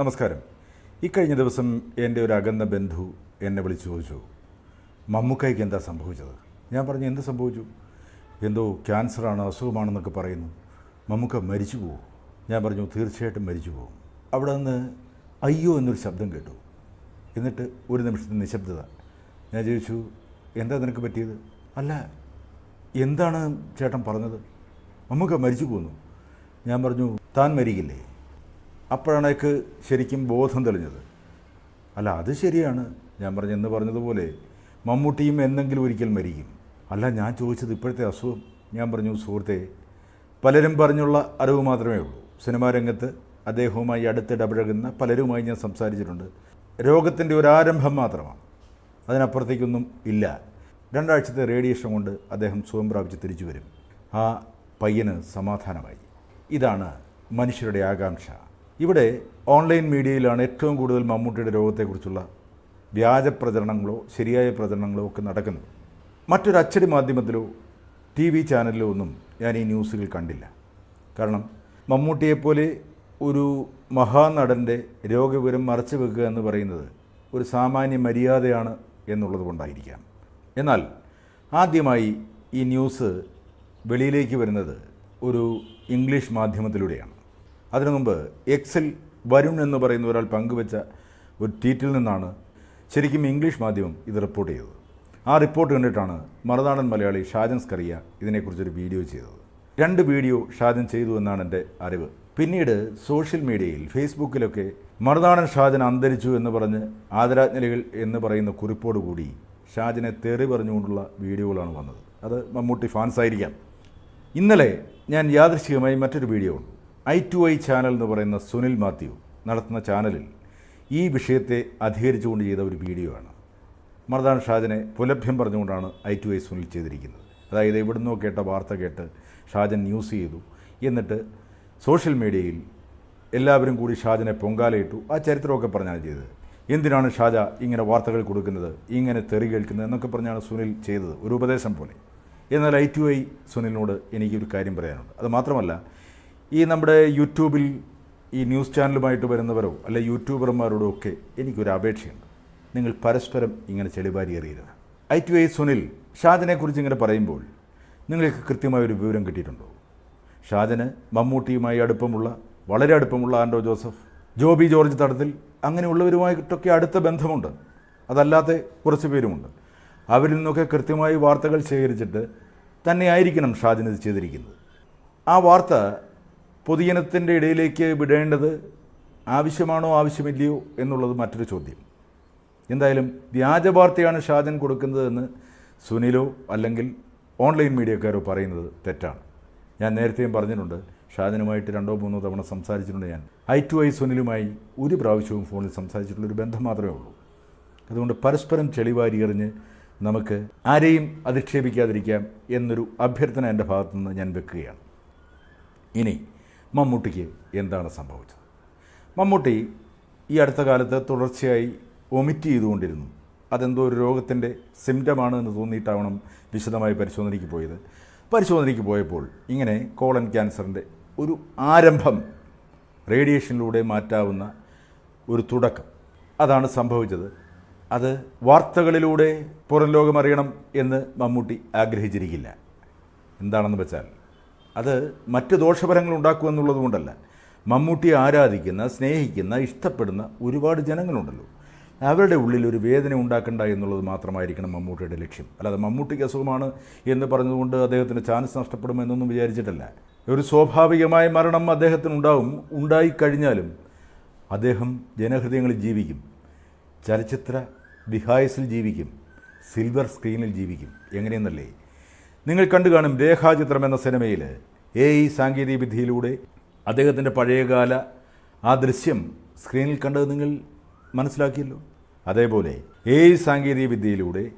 നമസ്കാരം. ഇക്കഴിഞ്ഞ ദിവസം എന്റെ ഒരു അകന്ന ബന്ധു എന്നെ വിളിച്ചു ചോദിച്ചു മമ്മൂക്കായ്ക്ക് എന്താ സംഭവിച്ചത്? ഞാൻ പറഞ്ഞു എന്ത് സംഭവിച്ചു? എന്തോ ക്യാൻസറാണ് അസുഖമാണെന്നൊക്കെ പറയുന്നു. മമ്മൂക്ക മരിച്ചു പോകും. ഞാൻ പറഞ്ഞു തീർച്ചയായിട്ടും മരിച്ചു പോകും. അവിടെ നിന്ന് അയ്യോ എന്നൊരു ശബ്ദം കേട്ടു. എന്നിട്ട് ഒരു നിമിഷത്തെ നിശബ്ദത. ഞാൻ ചോദിച്ചു എന്താ നിനക്ക് പറ്റിയത്? അല്ല എന്താണ് ചേട്ടൻ പറഞ്ഞത്? മമ്മൂക്ക മരിച്ചു പോന്നു ഞാൻ പറഞ്ഞു താൻ മരിക്കില്ലേ? അപ്പോഴാണ് അയാൾക്ക് ശരിക്കും ബോധം തെളിഞ്ഞത്. അല്ല അത് ശരിയാണ്. ഞാൻ പറഞ്ഞ എന്ന് പറഞ്ഞതുപോലെ മമ്മൂട്ടിയും എന്നെങ്കിലും ഒരിക്കൽ മരിക്കും. അല്ല ഞാൻ ചോദിച്ചത് ഇപ്പോഴത്തെ അസുഖം. ഞാൻ പറഞ്ഞു സുഹൃത്തെ പലരും പറഞ്ഞുള്ള അറിവ് മാത്രമേ ഉള്ളൂ. സിനിമാ രംഗത്ത് അദ്ദേഹവുമായി അടുത്തിടപഴകുന്ന പലരുമായി ഞാൻ സംസാരിച്ചിട്ടുണ്ട്. രോഗത്തിന്റെ ഒരു ആരംഭം മാത്രമാണ്. അതിനപ്പുറത്തേക്കൊന്നും ഇല്ല. രണ്ടാഴ്ചത്തെ റേഡിയേഷൻ കൊണ്ട് അദ്ദേഹം സുഖം പ്രാപിച്ച് തിരിച്ചു വരും. ആ പയ്യന് സമാധാനമായി. ഇതാണ് മനുഷ്യരുടെ ആകാംക്ഷ. ഇവിടെ ഓൺലൈൻ മീഡിയയിലാണ് ഏറ്റവും കൂടുതൽ മമ്മൂട്ടിയുടെ രോഗത്തെക്കുറിച്ചുള്ള വ്യാജ പ്രചരണങ്ങളോ ശരിയായ പ്രചരണങ്ങളോ ഒക്കെ നടക്കുന്നത്. മറ്റൊരു അച്ചടി മാധ്യമത്തിലോ ടി വി ചാനലിലോ ഒന്നും ഞാൻ ഈ ന്യൂസുകൾ കണ്ടില്ല. കാരണം മമ്മൂട്ടിയെപ്പോലെ ഒരു മഹാനടന്റെ രോഗവിവരം മറച്ചു വെക്കുക എന്ന് പറയുന്നത് ഒരു സാമാന്യ മര്യാദയാണ് എന്നുള്ളത് കൊണ്ടായിരിക്കാം. എന്നാൽ ആദ്യമായി ഈ ന്യൂസ് വെളിയിലേക്ക് വരുന്നത് ഒരു ഇംഗ്ലീഷ് മാധ്യമത്തിലൂടെയാണ്. അതിനു മുമ്പ് എക്സിൽ വരുൺ എന്ന് പറയുന്ന ഒരാൾ പങ്കുവച്ച ഒരു ട്വീറ്റിൽ നിന്നാണ് ശരിക്കും ഇംഗ്ലീഷ് മാധ്യമം ഇത് റിപ്പോർട്ട് ചെയ്തത്. ആ റിപ്പോർട്ട് കണ്ടിട്ടാണ് മറുനാടൻ മലയാളി ഷാജൻ സ്കറിയ ഇതിനെക്കുറിച്ചൊരു വീഡിയോ ചെയ്തത്. രണ്ട് വീഡിയോ ഷാജൻ ചെയ്തു എന്നാണ് എന്റെ അറിവ്. പിന്നീട് സോഷ്യൽ മീഡിയയിൽ ഫേസ്ബുക്കിലൊക്കെ മറുനാടൻ ഷാജൻ അന്തരിച്ചു എന്ന് പറഞ്ഞ് ആദരാജ്ഞലികൾ എന്ന് പറയുന്ന കുറിപ്പോടുകൂടി ഷാജനെ തെറി പറഞ്ഞുകൊണ്ടുള്ള വീഡിയോകളാണ് വന്നത്. അത് മമ്മൂട്ടി ഫാൻസ് ആയിരിക്കാം ഇന്നലെ ഞാൻ യാദൃശ്ചികമായി മറ്റൊരു വീഡിയോ ഉണ്ട് ഐ ടു ഐ ചാനൽ എന്ന് പറയുന്ന സുനിൽ മാത്യു നടത്തുന്ന ചാനലിൽ ഈ വിഷയത്തെ അധികരിച്ചുകൊണ്ട് ചെയ്ത ഒരു വീഡിയോ ആണ് മർദാൻ ഷാജനെ പുലഭ്യം പറഞ്ഞുകൊണ്ടാണ് ഐ ടു ഐ സുനിൽ ചെയ്തിരിക്കുന്നത്. അതായത് എവിടുന്നോ കേട്ട വാർത്ത കേട്ട് ഷാജൻ ന്യൂസ് ചെയ്തു. എന്നിട്ട് സോഷ്യൽ മീഡിയയിൽ എല്ലാവരും കൂടി ഷാജനെ പൊങ്കാലയിട്ടു ആ ചരിത്രമൊക്കെ പറഞ്ഞാണ് ചെയ്തത്. എന്തിനാണ് ഷാജ ഇങ്ങനെ വാർത്തകൾ കൊടുക്കുന്നത് ഇങ്ങനെ തെറി കേൾക്കുന്നത് എന്നൊക്കെ പറഞ്ഞാണ് സുനിൽ ചെയ്തത്. ഒരു ഉപദേശം പോലെ. എന്നാൽ ഐ ടു ഐ സുനിലിനോട് എനിക്കൊരു കാര്യം പറയാനുണ്ട്. അത് മാത്രമല്ല ഈ നമ്മുടെ യൂട്യൂബിൽ ഈ ന്യൂസ് ചാനലുമായിട്ട് വരുന്നവരോ അല്ലെ യൂട്യൂബർമാരോടോ ഒക്കെ എനിക്കൊരു അപേക്ഷയുണ്ട്. നിങ്ങൾ പരസ്പരം ഇങ്ങനെ ചെളിവാരി എറിയരുത്. ഐ ടു ഐ സുനിൽ ഷാജിനെക്കുറിച്ച് ഇങ്ങനെ പറയുമ്പോൾ നിങ്ങൾക്ക് കൃത്യമായ ഒരു വിവരം കിട്ടിയിട്ടുണ്ടോ? ഷാജന് മമ്മൂട്ടിയുമായി അടുപ്പമുള്ള വളരെ അടുപ്പമുള്ള ആൻഡോ ജോസഫ് ജോബി ജോർജ് തടത്തിൽ അങ്ങനെയുള്ളവരുമായിട്ടൊക്കെ അടുത്ത ബന്ധമുണ്ട്. അതല്ലാത്ത കുറച്ച് പേരുമുണ്ട്. അവരിൽ നിന്നൊക്കെ കൃത്യമായി വാർത്തകൾ ശേഖരിച്ചിട്ട് തന്നെയായിരിക്കണം ഷാജൻ ഇത് ചെയ്തിരിക്കുന്നത്. ആ വാർത്ത പൊതുജനത്തിന്റെ ഇടയിലേക്ക് വിടേണ്ടത് ആവശ്യമാണോ ആവശ്യമില്ലയോ എന്നുള്ളത് മറ്റൊരു ചോദ്യം. എന്തായാലും വ്യാജ വാർത്തയാണ് ഷാജൻ കൊടുക്കുന്നതെന്ന് സുനിലോ അല്ലെങ്കിൽ ഓൺലൈൻ മീഡിയക്കാരോ പറയുന്നത് തെറ്റാണ്. ഞാൻ നേരത്തെയും പറഞ്ഞിട്ടുണ്ട് ഷാജനുമായിട്ട് രണ്ടോ മൂന്നോ തവണ സംസാരിച്ചിട്ടുണ്ട് ഞാൻ. ഐ ടു ഐ സുനിലുമായി ഒരു പ്രാവശ്യവും ഫോണിൽ സംസാരിച്ചിട്ടുള്ളൊരു ബന്ധം മാത്രമേ ഉള്ളൂ. അതുകൊണ്ട് പരസ്പരം ചെളിവാരി എറിഞ്ഞ് നമുക്ക് ആരെയും അധിക്ഷേപിക്കാതിരിക്കാം എന്നൊരു അഭ്യർത്ഥന എന്റെ ഭാഗത്തുനിന്ന് ഞാൻ വെക്കുകയാണ്. ഇനി മമ്മൂട്ടിക്ക് എന്താണ് സംഭവിച്ചത്? മമ്മൂട്ടി ഈ അടുത്ത കാലത്ത് തുടർച്ചയായി ഒമിറ്റ് ചെയ്തുകൊണ്ടിരുന്നു. അതെന്തോ ഒരു രോഗത്തിന്റെ സിംറ്റമാണ് എന്ന് തോന്നിയിട്ടാവണം വിശദമായി പരിശോധനയ്ക്ക് പോയത്. പരിശോധനയ്ക്ക് പോയപ്പോൾ ഇങ്ങനെ കോളൻ ക്യാൻസറിന്റെ ഒരു ആരംഭം റേഡിയേഷനിലൂടെ മാറ്റാവുന്ന ഒരു തുടക്കം. അതാണ് സംഭവിച്ചത്. അത് വാർത്തകളിലൂടെ പുറം ലോകം അറിയണം എന്ന് മമ്മൂട്ടി ആഗ്രഹിച്ചിരിക്കില്ല. എന്താണെന്ന് വെച്ചാൽ അത് മറ്റ് ദോഷഫലങ്ങൾ ഉണ്ടാക്കുക എന്നുള്ളതുകൊണ്ടല്ല മമ്മൂട്ടിയെ ആരാധിക്കുന്ന സ്നേഹിക്കുന്ന ഇഷ്ടപ്പെടുന്ന ഒരുപാട് ജനങ്ങളുണ്ടല്ലോ. അവരുടെ ഉള്ളിൽ ഒരു വേദന ഉണ്ടാക്കണ്ട എന്നുള്ളത് മാത്രമായിരിക്കണം മമ്മൂട്ടിയുടെ ലക്ഷ്യം. അല്ലാതെ മമ്മൂട്ടിക്ക് അസുഖമാണ് എന്ന് പറഞ്ഞതുകൊണ്ട് അദ്ദേഹത്തിന് ചാൻസ് നഷ്ടപ്പെടുമെന്നൊന്നും വിചാരിച്ചിട്ടല്ല. ഒരു സ്വാഭാവികമായ മരണം അദ്ദേഹത്തിന് ഉണ്ടാവും ഉണ്ടായിക്കഴിഞ്ഞാലും അദ്ദേഹം ജനഹൃദയങ്ങളിൽ ജീവിക്കും. ചലച്ചിത്ര വിഹായസിൽ ജീവിക്കും. സിൽവർ സ്ക്രീനിൽ ജീവിക്കും. എങ്ങനെയെന്നല്ലേ? നിങ്ങൾ കണ്ടു കാണും രേഖാചിത്രം എന്ന സിനിമയിൽ എ ഇ സാങ്കേതിക വിദ്യയിലൂടെ അദ്ദേഹത്തിന്റെ പഴയകാല ആ ദൃശ്യം സ്ക്രീനിൽ കണ്ടത് നിങ്ങൾ മനസ്സിലാക്കിയല്ലോ. അതേപോലെ എ ഐ സാങ്കേതിക വിദ്യയിലൂടെ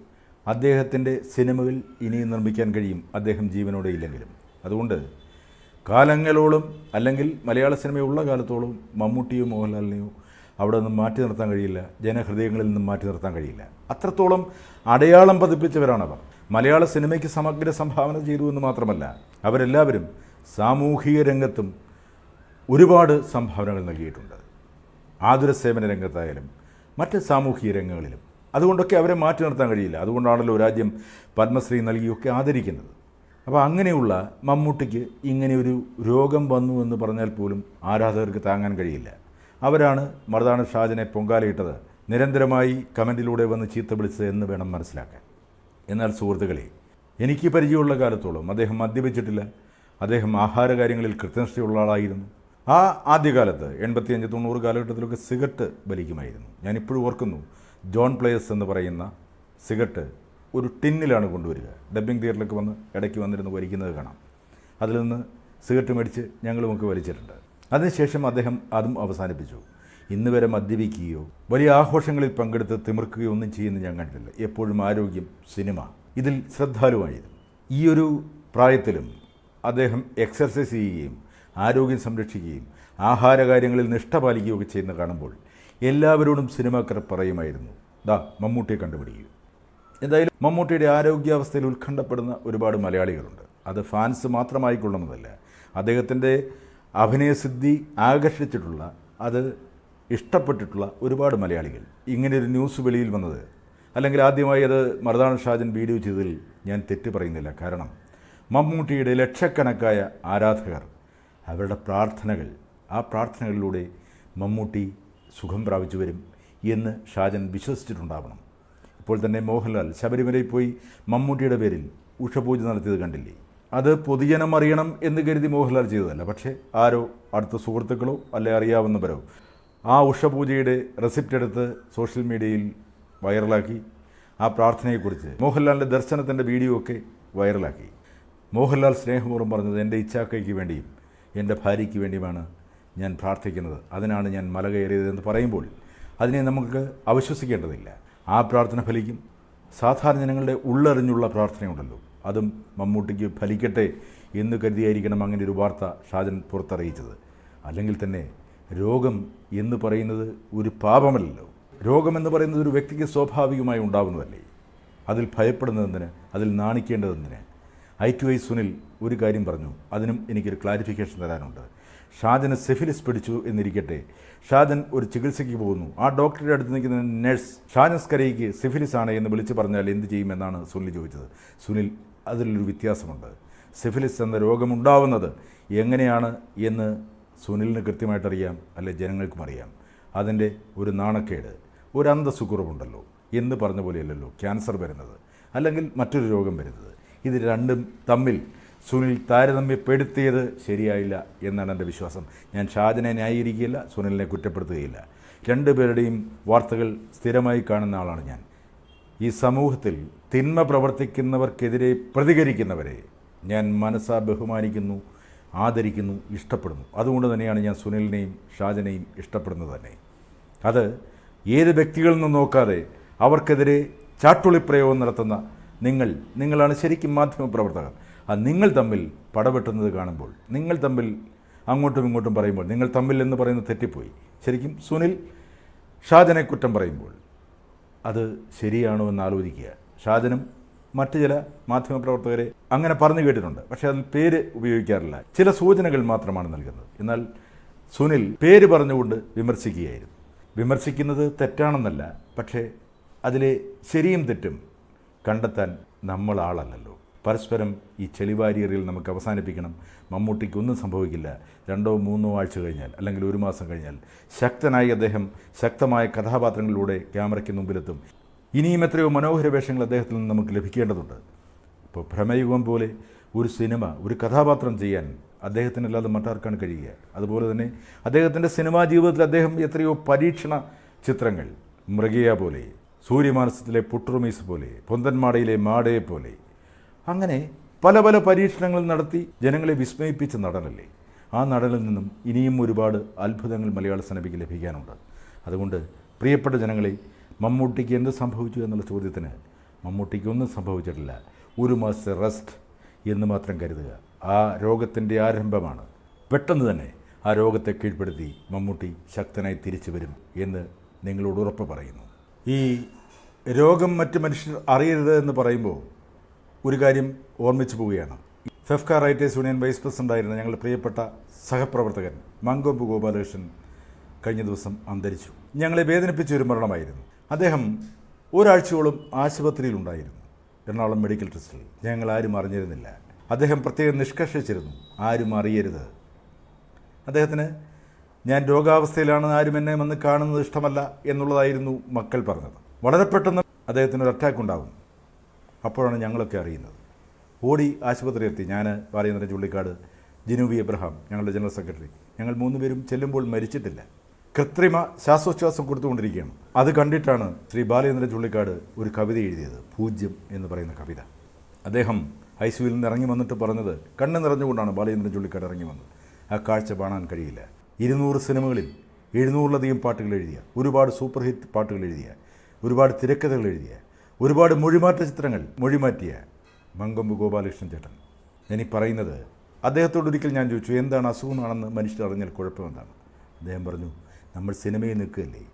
അദ്ദേഹത്തിന്റെ സിനിമകൾ ഇനിയും നിർമ്മിക്കാൻ കഴിയും അദ്ദേഹം ജീവനോടെ ഇല്ലെങ്കിലും. അതുകൊണ്ട് കാലങ്ങളോളം അല്ലെങ്കിൽ മലയാള സിനിമയുള്ള കാലത്തോളം മമ്മൂട്ടിയോ മോഹൻലാലിനെയോ അവിടെ നിന്നും മാറ്റി നിർത്താൻ കഴിയില്ല. ജനഹൃദയങ്ങളിൽ നിന്നും മാറ്റി നിർത്താൻ കഴിയില്ല. അത്രത്തോളം അടയാളം പതിപ്പിച്ചവരാണവർ. മലയാള സിനിമയ്ക്ക് സമഗ്ര സംഭാവന ചെയ്തു എന്ന് മാത്രമല്ല അവരെല്ലാവരും സാമൂഹിക രംഗത്തും ഒരുപാട് സംഭാവനകൾ നൽകിയിട്ടുണ്ട്. ആതുര സേവന രംഗത്തായാലും മറ്റ് സാമൂഹിക രംഗങ്ങളിലും. അതുകൊണ്ടൊക്കെ അവരെ മാറ്റി നിർത്താൻ കഴിയില്ല. അതുകൊണ്ടാണല്ലോ രാജ്യം പത്മശ്രീ നൽകിയൊക്കെ ആദരിക്കുന്നത്. അപ്പോൾ അങ്ങനെയുള്ള മമ്മൂട്ടിക്ക് ഇങ്ങനെ ഒരു രോഗം വന്നു എന്ന് പറഞ്ഞാൽ പോലും ആരാധകർക്ക് താങ്ങാൻ കഴിയില്ല. അവരാണ് മർദാന ഷാജിനെ പൊങ്കാലയിട്ടത്. നിരന്തരമായി കമന്റിലൂടെ വന്ന് ചീത്ത വിളിച്ചത് എന്ന് വേണം മനസ്സിലാക്കാൻ. എന്നാൽ സുഹൃത്തുക്കളെ എനിക്ക് പരിചയമുള്ള കാലത്തോളം അദ്ദേഹം മദ്യപിച്ചിട്ടില്ല. അദ്ദേഹം ആഹാര കാര്യങ്ങളിൽ കൃത്യനിഷ്ഠയുള്ള ആളായിരുന്നു. ആ ആദ്യകാലത്ത് എൺപത്തിയഞ്ച് തൊണ്ണൂറ് കാലഘട്ടത്തിലൊക്കെ സിഗരറ്റ് വലിക്കുമായിരുന്നു. ഞാനിപ്പോഴും ഓർക്കുന്നു ജോൺ പ്ലേയേഴ്സ് എന്ന് പറയുന്ന സിഗരറ്റ് ഒരു ടിന്നിലാണ് കൊണ്ടുവരിക. ഡബ്ബിംഗ് തിയേറ്ററിലേക്ക് വന്ന് ഇടയ്ക്ക് വന്നിരുന്ന് വലിക്കുന്നത് കാണാം. അതിൽ നിന്ന് സിഗരറ്റ് മേടിച്ച് ഞങ്ങളുമൊക്കെ വലിച്ചിട്ടുണ്ട്. അതിനുശേഷം അദ്ദേഹം അതും അവസാനിപ്പിച്ചു. ഇന്ന് വരെ മദ്യപിക്കുകയോ വലിയ ആഘോഷങ്ങളിൽ പങ്കെടുത്ത് തിമിർക്കുകയോ ഒന്നും ചെയ്യുന്ന ഞാൻ കണ്ടില്ല എപ്പോഴും ആരോഗ്യം സിനിമ. ഇതിൽ ശ്രദ്ധാലുവായിരുന്നു ഈ ഒരു പ്രായത്തിലും അദ്ദേഹം എക്സർസൈസ് ചെയ്യുകയും ആരോഗ്യം സംരക്ഷിക്കുകയും ആഹാരകാര്യങ്ങളിൽ നിഷ്ഠ പാലിക്കുകയൊക്കെ ചെയ്യുന്ന കാണുമ്പോൾ എല്ലാവരോടും സിനിമാക്കാർ പറയുമായിരുന്നു ദാ മമ്മൂട്ടിയെ കണ്ടുപിടിക്കുക എന്തായാലും മമ്മൂട്ടിയുടെ ആരോഗ്യാവസ്ഥയിൽ ഉത്കണ്ഠപ്പെടുന്ന ഒരുപാട് മലയാളികളുണ്ട്. അത് ഫാൻസ് മാത്രമായിക്കൊള്ളുന്നതല്ല. അദ്ദേഹത്തിന്റെ അഭിനയസിദ്ധി ആകർഷിച്ചിട്ടുള്ള അത് ഇഷ്ടപ്പെട്ടിട്ടുള്ള ഒരുപാട് മലയാളികൾ. ഇങ്ങനെ ഒരു ന്യൂസ് വെളിയിൽ വന്നത്. അല്ലെങ്കിൽ ആദ്യമായി അത് മറുതാണ് ഷാജൻ വീഡിയോ ചെയ്തതിൽ ഞാൻ തെറ്റ് പറയുന്നില്ല. കാരണം മമ്മൂട്ടിയുടെ ലക്ഷക്കണക്കായ ആരാധകർ അവരുടെ പ്രാർത്ഥനകൾ ആ പ്രാർത്ഥനകളിലൂടെ മമ്മൂട്ടി സുഖം പ്രാപിച്ചു വരും എന്ന് ഷാജൻ വിശ്വസിച്ചിട്ടുണ്ടാവണം. ഇപ്പോൾ തന്നെ മോഹൻലാൽ ശബരിമലയിൽ പോയി മമ്മൂട്ടിയുടെ പേരിൽ ഉഷപൂജ നടത്തിയത് കണ്ടില്ലേ? അത് പൊതുജനം അറിയണം എന്ന് കരുതി മോഹൻലാൽ ചെയ്തതല്ല. പക്ഷേ ആരോ അടുത്ത സുഹൃത്തുക്കളോ അല്ലെ അറിയാവുന്നവരോ ആ ഉഷപൂജയുടെ റെസിപ്റ്റ് എടുത്ത് സോഷ്യൽ മീഡിയയിൽ വൈറലാക്കി ആ പ്രാർത്ഥനയെക്കുറിച്ച് മോഹൻലാലിന്റെ ദർശനത്തിന്റെ വീഡിയോ ഒക്കെ വൈറലാക്കി മോഹൻലാൽ സ്നേഹപൂർവം പറഞ്ഞത് എന്റെ ഇച്ചാക്കയ്ക്ക് വേണ്ടിയും എന്റെ ഭാര്യയ്ക്ക് വേണ്ടിയുമാണ് ഞാൻ പ്രാർത്ഥിക്കുന്നത്. അതിനാണ് ഞാൻ മല കയറിയതെന്ന് പറയുമ്പോൾ അതിനെ നമുക്ക് അവിശ്വസിക്കേണ്ടതില്ല. ആ പ്രാർത്ഥന ഫലിക്കും. സാധാരണ ജനങ്ങളുടെ ഉള്ളറിഞ്ഞുള്ള പ്രാർത്ഥനയുണ്ടല്ലോ. അതും മമ്മൂട്ടിക്ക് ഫലിക്കട്ടെ എന്ന് കരുതിയായിരിക്കണം അങ്ങനെ ഒരു വാർത്ത ഷാജൻ പുറത്തറിയിച്ചത്. അല്ലെങ്കിൽ തന്നെ രോഗം എന്ന് പറയുന്നത് ഒരു പാപമല്ലല്ലോ. രോഗമെന്ന് പറയുന്നത് ഒരു വ്യക്തിക്ക് സ്വാഭാവികമായി ഉണ്ടാവുന്നതല്ലേ? അതിൽ ഭയപ്പെടുന്നതെന്തിന് അതിൽ നാണിക്കേണ്ടതെന്തിന് ഐ ടു ഐ സുനിൽ ഒരു കാര്യം പറഞ്ഞു. അതിനും എനിക്കൊരു ക്ലാരിഫിക്കേഷൻ തരാനുണ്ട്. ഷാജന് സെഫിലിസ് പിടിച്ചു എന്നിരിക്കട്ടെ. ഷാജൻ ഒരു ചികിത്സയ്ക്ക് പോകുന്നു. ആ ഡോക്ടറുടെ അടുത്ത് നിൽക്കുന്ന നഴ്സ് ഷാജൻ സ്കരയ്ക്ക് സിഫിലിസ് ആണ് എന്ന് വിളിച്ചു പറഞ്ഞാൽ എന്ത് ചെയ്യുമെന്നാണ് സുനിൽ ചോദിച്ചത്. സുനിൽ അതിലൊരു വ്യത്യാസമുണ്ട്. സിഫിലിസ് എന്ന രോഗമുണ്ടാവുന്നത് എങ്ങനെയാണ് എന്ന് സുനിലിന് കൃത്യമായിട്ടറിയാം അല്ലെ ജനങ്ങൾക്കും അറിയാം. അതിന്റെ ഒരു നാണക്കേട് ഒരു അന്തസ്സുക്കുറവുണ്ടല്ലോ എന്ന് പറഞ്ഞ പോലെയല്ലല്ലോ ക്യാൻസർ വരുന്നത് അല്ലെങ്കിൽ മറ്റൊരു രോഗം വരുന്നത്. ഇത് രണ്ടും തമ്മിൽ സുനിൽ താരതമ്യപ്പെടുത്തിയത് ശരിയായില്ല എന്നാണ് എന്റെ വിശ്വാസം. ഞാൻ ഷാജനെ ന്യായീകരിക്കുകയില്ല സുനിലിനെ കുറ്റപ്പെടുത്തുകയില്ല. രണ്ടുപേരുടെയും വാർത്തകൾ സ്ഥിരമായി കാണുന്ന ആളാണ് ഞാൻ. ഈ സമൂഹത്തിൽ തിന്മ പ്രവർത്തിക്കുന്നവർക്കെതിരെ പ്രതികരിക്കുന്നവരെ ഞാൻ മനസ്സാ ബഹുമാനിക്കുന്നു. ആദരിക്കുന്നു ഇഷ്ടപ്പെടുന്നു. അതുകൊണ്ട് തന്നെയാണ് ഞാൻ സുനിലിനെയും ഷാജനെയും ഇഷ്ടപ്പെടുന്നത് തന്നെ. അത് ഏത് വ്യക്തികളിൽ നിന്നും നോക്കാതെ അവർക്കെതിരെ ചാട്ടുളി പ്രയോഗം നടത്തുന്ന നിങ്ങൾ നിങ്ങളാണ് ശരിക്കും മാധ്യമപ്രവർത്തകർ ആ നിങ്ങൾ തമ്മിൽ പടവെട്ടുന്നത് കാണുമ്പോൾ നിങ്ങൾ തമ്മിൽ അങ്ങോട്ടും ഇങ്ങോട്ടും പറയുമ്പോൾ നിങ്ങൾ തമ്മിൽ എന്ന് പറയുന്നത് തെറ്റിപ്പോയി. ശരിക്കും സുനിൽ ഷാജനെ കുറ്റം പറയുമ്പോൾ അത് ശരിയാണോ എന്ന് ആലോചിക്കുക. ഷാജനും മറ്റ് ചില മാധ്യമപ്രവർത്തകരെ അങ്ങനെ പറഞ്ഞു കേട്ടിട്ടുണ്ട്. പക്ഷേ അതിൽ പേര് ഉപയോഗിക്കാറില്ല. ചില സൂചനകൾ മാത്രമാണ് നൽകുന്നത്. എന്നാൽ സുനിൽ പേര് പറഞ്ഞുകൊണ്ട് വിമർശിക്കുകയായിരുന്നു. വിമർശിക്കുന്നത് തെറ്റാണെന്നല്ല പക്ഷേ അതിലെ ശരിയും തെറ്റും കണ്ടെത്താൻ നമ്മൾ ആളല്ലല്ലോ. പരസ്പരം ഈ ചെളിവാരിയറിയിൽ നമുക്ക് അവസാനിപ്പിക്കണം. മമ്മൂട്ടിക്ക് ഒന്നും സംഭവിക്കില്ല. രണ്ടോ മൂന്നോ ആഴ്ച കഴിഞ്ഞാൽ അല്ലെങ്കിൽ ഒരു മാസം കഴിഞ്ഞാൽ ശക്തനായി അദ്ദേഹം ശക്തമായ കഥാപാത്രങ്ങളിലൂടെ ക്യാമറയ്ക്ക് മുമ്പിലെത്തും. ഇനിയും എത്രയോ മനോഹര വേഷങ്ങൾ അദ്ദേഹത്തിൽ നിന്ന് നമുക്ക് ലഭിക്കേണ്ടതുണ്ട്. ഇപ്പോൾ ഭ്രമയുഗം പോലെ ഒരു സിനിമ ഒരു കഥാപാത്രം ചെയ്യാൻ അദ്ദേഹത്തിനല്ലാതെ മറ്റാർക്കാണ് കഴിയുക? അതുപോലെ തന്നെ അദ്ദേഹത്തിന്റെ സിനിമാ ജീവിതത്തിൽ അദ്ദേഹം എത്രയോ പരീക്ഷണ ചിത്രങ്ങൾ മൃഗിയ പോലെ സൂര്യമാനസത്തിലെ പുട്ടുറുമീസ് പോലെ പൊന്തന്മാടയിലെ മാടയെ പോലെ അങ്ങനെ പല പല പരീക്ഷണങ്ങൾ നടത്തി ജനങ്ങളെ വിസ്മയിപ്പിച്ച നടനല്ലേ? ആ നടനിൽ നിന്നും ഇനിയും ഒരുപാട് അത്ഭുതങ്ങൾ മലയാള സിനിമയ്ക്ക് ലഭിക്കാനുണ്ട്. അതുകൊണ്ട് പ്രിയപ്പെട്ട ജനങ്ങളെ മമ്മൂട്ടിക്ക് എന്ത് സംഭവിച്ചു എന്നുള്ള ചോദ്യത്തിന് മമ്മൂട്ടിക്കൊന്നും സംഭവിച്ചിട്ടില്ല. ഒരു മാസത്തെ റെസ്റ്റ് എന്ന് മാത്രം കരുതുക. ആ രോഗത്തിന്റെ ആരംഭമാണ്. പെട്ടെന്ന് തന്നെ ആ രോഗത്തെ കീഴ്പ്പെടുത്തി മമ്മൂട്ടി ശക്തനായി തിരിച്ചു വരും എന്ന് നിങ്ങളോട് ഉറപ്പ് പറയുന്നു. ഈ രോഗം മറ്റ് മനുഷ്യർ അറിയരുത് എന്ന് പറയുമ്പോൾ ഒരു കാര്യം ഓർമ്മിച്ചു പോവുകയാണ്. ഫെഫ്ക റൈറ്റേഴ്സ് യൂണിയൻ വൈസ് പ്രസിഡന്റായിരുന്ന ഞങ്ങളുടെ പ്രിയപ്പെട്ട സഹപ്രവർത്തകൻ മങ്കൊമ്പ് ഗോപാലകൃഷ്ണൻ കഴിഞ്ഞ ദിവസം അന്തരിച്ചു. ഞങ്ങളെ വേദനിപ്പിച്ച ഒരു മരണമായിരുന്നു. അദ്ദേഹം ഒരാഴ്ചയോളം ആശുപത്രിയിലുണ്ടായിരുന്നു. എറണാകുളം മെഡിക്കൽ ട്രസ്റ്റിൽ. ഞങ്ങൾ ആരും അറിഞ്ഞിരുന്നില്ല. അദ്ദേഹം പ്രത്യേകം നിഷ്കർഷിച്ചിരുന്നു. ആരും അറിയരുത്. അദ്ദേഹത്തിന് ഞാൻ രോഗാവസ്ഥയിലാണ് ആരും എന്നെ വന്ന് കാണുന്നത് ഇഷ്ടമല്ല എന്നുള്ളതായിരുന്നു മക്കൾ പറഞ്ഞത്. വളരെ പെട്ടെന്ന് അദ്ദേഹത്തിന് ഒരു അറ്റാക്ക് ഉണ്ടാകും അപ്പോഴാണ് ഞങ്ങളൊക്കെ അറിയുന്നത്. ഓടി ആശുപത്രി എത്തി. ഞാൻ ബാലേന്ദ്രൻ ചുള്ളിക്കാട് ജിനുവി എബ്രഹാം ഞങ്ങളുടെ ജനറൽ സെക്രട്ടറി. ഞങ്ങൾ മൂന്നുപേരും ചെല്ലുമ്പോൾ മരിച്ചിട്ടില്ല. കൃത്രിമ ശ്വാസോച്ഛ്വാസം കൊടുത്തുകൊണ്ടിരിക്കുകയാണ്. അത് കണ്ടിട്ടാണ് ശ്രീ ബാലചന്ദ്ര ചുള്ളിക്കാട് ഒരു കവിത എഴുതിയത്. പൂജ്യം എന്ന് പറയുന്ന കവിത. അദ്ദേഹം ഐ സിയുവിൽ നിന്ന് ഇറങ്ങി വന്നിട്ട് പറഞ്ഞത് കണ്ണ് നിറഞ്ഞുകൊണ്ടാണ് ബാലചന്ദ്രൻ ചുള്ളിക്കാട് ഇറങ്ങി വന്നത്. ആ കാഴ്ച കാണാൻ കഴിയില്ല. ഇരുന്നൂറ് സിനിമകളിൽ എഴുന്നൂറിലധികം പാട്ടുകൾ എഴുതിയ ഒരുപാട് സൂപ്പർ ഹിറ്റ് പാട്ടുകൾ എഴുതിയ ഒരുപാട് തിരക്കഥകൾ എഴുതിയ ഒരുപാട് മൊഴിമാറ്റ ചിത്രങ്ങൾ മൊഴിമാറ്റിയ മങ്കൊമ്പ് ഗോപാലകൃഷ്ണൻ ചേട്ടൻ. ഞാനീ പറയുന്നത് അദ്ദേഹത്തോട് ഒരിക്കൽ ഞാൻ ചോദിച്ചു എന്താണ് അസുഖമാണെന്ന് മനുഷ്യർ അറിഞ്ഞാൽ കുഴപ്പമെന്താണ്? അദ്ദേഹം പറഞ്ഞു നമ്മൾ സിനിമയിൽ നിൽക്കുകയല്ലേ?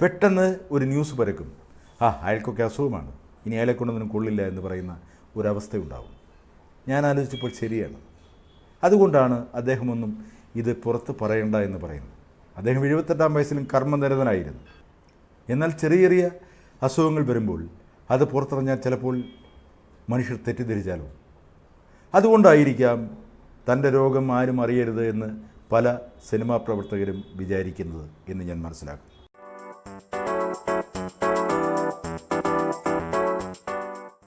പെട്ടെന്ന് ഒരു ന്യൂസ് പരക്കും. ആ അയാൾക്കൊക്കെ അസുഖമാണ്. ഇനി അയാളെ കൊണ്ടൊന്നും കൊള്ളില്ല എന്ന് പറയുന്ന ഒരവസ്ഥയുണ്ടാവും. ഞാൻ ആലോചിച്ചപ്പോൾ ശരിയാണ്. അതുകൊണ്ടാണ് അദ്ദേഹമൊന്നും ഇത് പുറത്ത് പറയണ്ട എന്ന് പറയുന്നത്. അദ്ദേഹം എഴുപത്തെട്ടാം വയസ്സിലും കർമ്മനിരതനായിരുന്നു. എന്നാൽ ചെറിയ ചെറിയ അസുഖങ്ങൾ വരുമ്പോൾ അത് പുറത്തിറങ്ങാൻ ചിലപ്പോൾ മനുഷ്യർ തെറ്റിദ്ധരിച്ചാലോ? അതുകൊണ്ടായിരിക്കാം തന്റെ രോഗം ആരും അറിയരുത് എന്ന് പല സിനിമാ പ്രവർത്തകരും വിചാരിക്കുന്നത് എന്ന് ഞാൻ മനസ്സിലാക്കും